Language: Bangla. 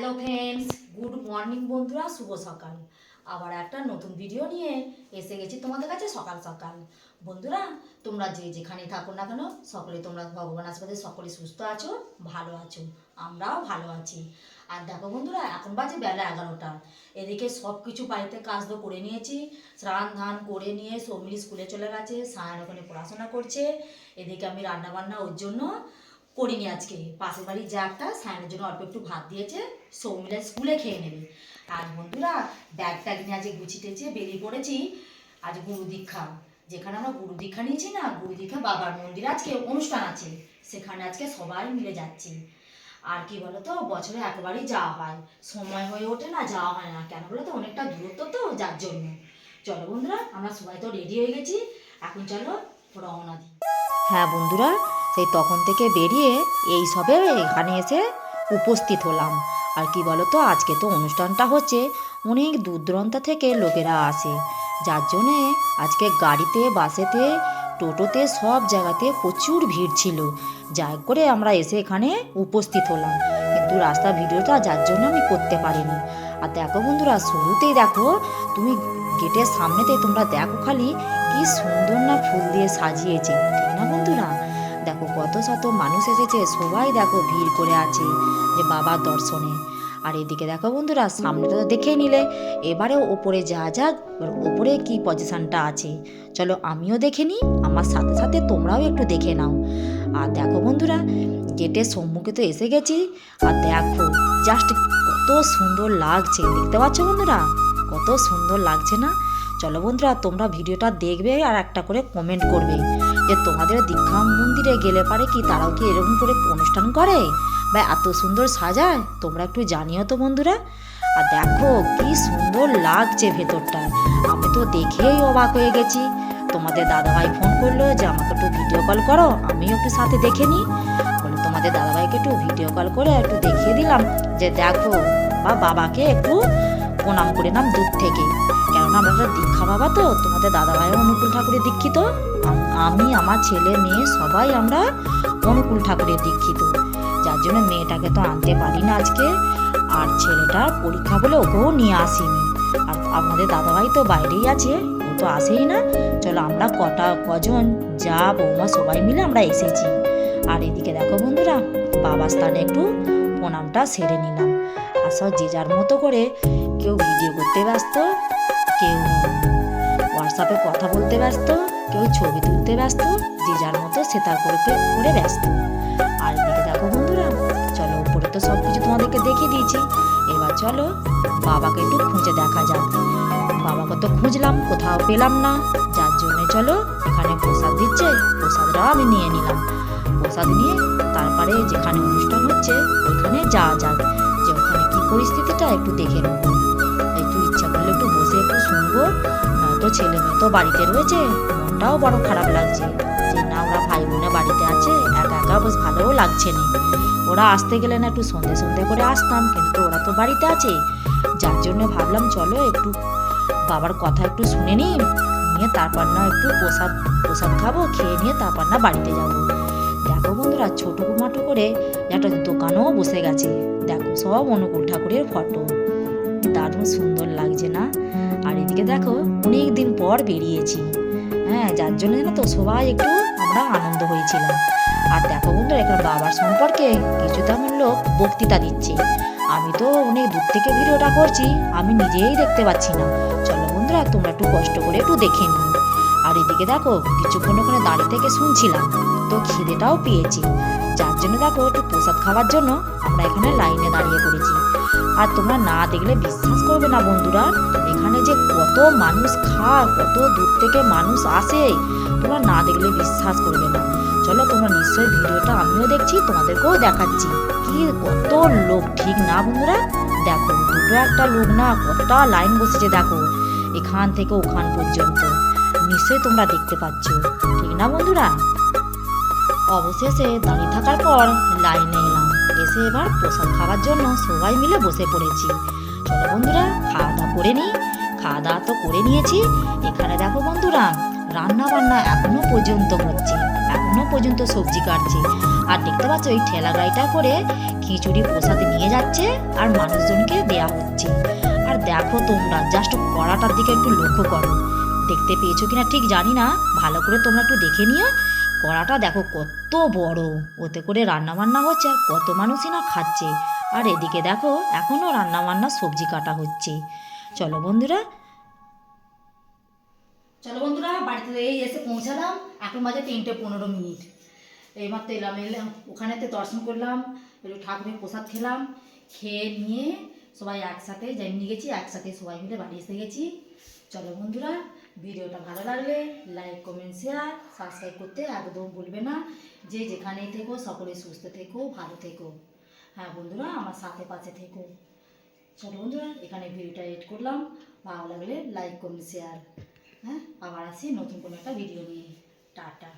হ্যালো ফ্রেন্ডস গুড মর্নিং বন্ধুরা, শুভ সকাল। আবার একটা নতুন ভিডিও নিয়ে এসে গেছি তোমাদের কাছে সকাল সকাল। বন্ধুরা, তোমরা যে যেখানে থাকো না কেন, সকলে তোমরা ভগবান আসবাদে সকলে সুস্থ আছো, ভালো আছো, আমরাও ভালো আছি। আর দেখো বন্ধুরা, এখন বাজে বেলা এগারোটা। এদিকে সব কিছু বাড়িতে কাজ তো করে নিয়েছি, স্নান ধান করে নিয়ে সৌমিলি স্কুলে চলে গেছে সায়ন ওখানে পড়াশোনা করছে। এদিকে আমি রান্না বান্না ওর জন্য করিনি আজকে। পাশের বাড়ির যা একটা সায়নের জন্য অল্প একটু ভাত দিয়েছে, সৌমিলা স্কুলে খেয়ে নেবে। আর বন্ধুরা, ব্যাগ ট্যাগ নিয়ে আজকে গুছিতেছে বেরিয়ে পড়েছি আজ গুরু দীক্ষা। যেখানে আমরা গুরু দীক্ষা নিয়েছি না, গুরু দীক্ষা বাবার মন্দিরে আজকে অনুষ্ঠান আছে। সেখানে আজকে সবাই মিলে যাচ্ছি। আর কি বলতো, বছরে একবারই যাওয়া হয়। সময় হয়ে ওঠে না, যাওয়া হয় না। কেন বলো তো অনেকটা দূরত্ব তো, যার জন্য। চলো বন্ধুরা, আমরা সবাই তো রেডি হয়ে গেছি। এখন চলো রওনা দিই। হ্যাঁ বন্ধুরা সেই তখন থেকে বেরিয়ে এই সবে এখানে এসে উপস্থিত হলাম। আর কি বলো তো আজকে তো অনুষ্ঠানটা হচ্ছে অনেক দূর দূরান্ত থেকে লোকেরা আসে। যার জন্যে আজকে গাড়িতে, বাসেতে, টোটোতে সব জায়গাতে প্রচুর ভিড় ছিল। যাই করে আমরা এসে এখানে উপস্থিত হলাম। কিন্তু রাস্তার ভিডিওটা যার জন্য আমি করতে পারিনি। আর দেখো বন্ধুরা, শুরুতেই দেখো, তুমি গেটের সামনেতে তোমরা দেখো খালি কি সুন্দর না ফুল দিয়ে সাজিয়েছে। ঠিক না বন্ধুরা? দেখো কত শত মানুষ এসেছে, সবাই দেখো ভিড় করে আছে যে বাবার দর্শনে। আর এদিকে দেখো বন্ধুরা, সামনেটা তো দেখেই নিলে এবারে ওপরে যা যাক ওপরে কি পজিশনটা আছে। চলো আমিও দেখে নিই, আমার সাথে সাথে তোমরাও একটু দেখে নাও। আর দেখো বন্ধুরা, গেটের সম্মুখে তো এসে গেছি, আর দেখো জাস্ট কত সুন্দর লাগছে, দেখতে পাচ্ছ বন্ধুরা? কত সুন্দর লাগছে না? চলো বন্ধুরা, তোমরা ভিডিওটা দেখবে আর একটা করে কমেন্ট করবে। যে তোমাদের দীক্ষা মন্দিরে গেলে পারে কি তারাও কি এরকম করে অনুষ্ঠান করে? বা এত সুন্দর সাজায়? তোমরা একটু জানিও তো বন্ধুরা। আর দেখো, কি সুন্দর লাগছে ভেতরটা। আমি তো দেখেই অবাক হয়ে গেছি। তোমাদের দাদাভাই ফোন করল যে, আমাকে একটু ভিডিও কল করো, আমিও একটু সাথে দেখে নিই। বলে, তোমাদের দাদাভাইকে একটু ভিডিও কল করে একটু দেখিয়ে দিলাম যে, দেখো, বা বাবাকে একটু প্রণাম করে নাম দূর থেকে। কেননা আমরা দীক্ষা বাবা তো, তোমাদের দাদাভাইও অনুকূল ঠাকুরের দীক্ষিত। আম- আমি আমার ছেলে, মেয়ে, সবাই আমরা অনুকূল ঠাকুরের দীক্ষিত। যার জন্য মেয়েটাকে তো আনতে পারি না আজকে। আর ছেলেটার পরীক্ষা বলে ওকেও নিয়ে আসিনি। আর আপনাদের দাদাভাই তো বাইরেই আছে, ও তো আসেই না। চলো আমরা কটা, কজন, যা বৌমা সবাই মিলে আমরা এসেছি। আর এদিকে দেখো বন্ধুরা বাবার স্থানে একটু প্রণামটা সেরে নিলাম। আর সব যে যার মতো করে কেউ ভিডিও করতে ব্যস্ত, কেউ হোয়াটসঅ্যাপে কথা বলতে ব্যস্ত কেউ ছবি তুলতে ব্যস্ত, যে যার মতো সে তার করতে করে ব্যস্ত। আর এদিকে দেখো বন্ধুরা, চলো উপরে তো সব কিছু তোমাদেরকে দেখিয়ে দিয়েছি। এবার চলো বাবাকে একটু খুঁজে দেখা যাক। বাবাকে তো খুঁজলাম, কোথাও পেলাম না। যার জন্য চলো এখানে প্রসাদ দিচ্ছে, প্রসাদটাও আমি নিয়ে নিলাম। প্রসাদ নিয়ে তারপরে যেখানে অনুষ্ঠান হচ্ছে, ওইখানে যাওয়া যাক। যে ওখানে কি পরিস্থিতিটা একটু দেখে নেব। একটু ইচ্ছা করলে একটু বসে একটু শুনব। নয়তো ছেলে মেয়ে তো বাড়িতে রয়েছে মনটাও বড় খারাপ লাগছে। যে না, ওরা ভাই বোনে বাড়িতে আছে, একা একা বেশ ভালোও লাগছে না। ওরা আসতে গেলে না একটু সন্ধে সন্ধে করে আসতাম, কিন্তু ওরা তো বাড়িতে আছে। যার জন্য ভাবলাম, চলো একটু বাবার কথা একটু শুনে নিই, নিয়ে তারপর না একটু প্রসাদ প্রসাদ খাব, খেয়ে নিয়ে তারপর না বাড়িতে যাব। দেখো বন্ধুরা, ছোটো মাটো করে একটা দোকানও বসে গেছে। দেখো, সব অনুকূল ঠাকুরের ফটো। দারুণ সুন্দর লাগছে না? আর এদিকে দেখো অনেক দিন পর বেরিয়েছি। হ্যাঁ যার জন্য না তো সবাই একটু আমরা আনন্দ হয়েছিলাম। আর দেখো বন্ধুরা, এখানে বাবার সম্পর্কে কিছু তেমন লোক বক্তৃতা দিচ্ছে। আমি তো অনেক দূর থেকে ভিডিওটা করছি, আমি নিজেই দেখতে পাচ্ছি না। চলো বন্ধুরা, তোমরা একটু কষ্ট করে একটু দেখে নিও। আর এদিকে দেখো, কিছুক্ষণ ওখানে দাঁড়িয়ে থেকে শুনছিলাম, তো খিদেটাও পেয়েছি। যার জন্য দেখো একটু প্রসাদ খাওয়ার জন্য আমরা এখানে লাইনে দাঁড়িয়ে পড়েছি। আর তোমরা না দেখলে বিশ্বাস করবে না, বন্ধুরা। এখানে যে কত মানুষ খায়, কত দূর থেকে মানুষ আসে, তোমরা না দেখলে বিশ্বাস করবে না। চলো তোমরা নিশ্চয়ই ভিডিওটা আমিও দেখছি, তোমাদেরকেও দেখাচ্ছি। কি কত লোক, ঠিক না, বন্ধুরা? দেখো, দুটো একটা লোক না, কতটা লাইন বসেছে, দেখো, এখান থেকে ওখান পর্যন্ত। নিশ্চয়ই তোমরা দেখতে পাচ্ছ, ঠিক না, বন্ধুরা? অবশেষে দাঁড়িয়ে থাকার পর লাইনে এলাম। এসে এবার প্রসাদ খাওয়ার জন্য সবাই মিলে বসে পড়েছি। চলো বন্ধুরা, খাওয়া দাওয়া করে নিই খাওয়া দাওয়া তো করে নিয়েছি। এখানে দেখো বন্ধুরা রান্না বান্না এখনও পর্যন্ত হচ্ছে, এখনও পর্যন্ত সবজি কাটছে। আর দেখতে পাচ্ছ ওই ঠেলা গাড়িটা করে খিচুড়ি প্রসাদ নিয়ে যাচ্ছে আর মানুষজনকে দেয়া হচ্ছে। আর দেখো তোমরা জাস্ট কড়াটার দিকে একটু লক্ষ্য করো। দেখতে পেয়েছ কিনা ঠিক জানি না, ভালো করে তোমরা একটু দেখে নিও। কড়াটা দেখো কত বড়। ওতে করে রান্না বান্না হচ্ছে আর কত মানুষই না খাচ্ছে। আর এদিকে দেখো এখনও রান্না বান্না সবজি কাটা হচ্ছে। চলো বন্ধুরা। চলো বন্ধুরা, বাড়িতে এই এসে পৌঁছালাম। এখন বাজে তিনটে পনেরো মিনিট। এইমাত্র এলাম এলাম, ওখানেতে দর্শন করলাম, একটু ঠাকুরের প্রসাদ খেলাম, খেয়ে নিয়ে সবাই একসাথে যেমনি গেছি, একসাথে সবাই মিলে বাড়ি এসে গেছি। চলো বন্ধুরা ভিডিওটা ভালো লাগলে লাইক কমেন্ট শেয়ার সাবস্ক্রাইব করতে একদম ভুলবে না। যে যেখানেই থেকো, সকলে সুস্থ থেকো, ভালো থেকো। হ্যাঁ বন্ধুরা, আমার সাথে পাশে থেকো। চলো বন্ধুরা, এখানে ভিডিওটা এড করলাম। ভালো লাগলে লাইক কমেন্ট শেয়ার হ্যাঁ আবার আসি নতুন কোনো একটা ভিডিও নিয়ে। টাটা।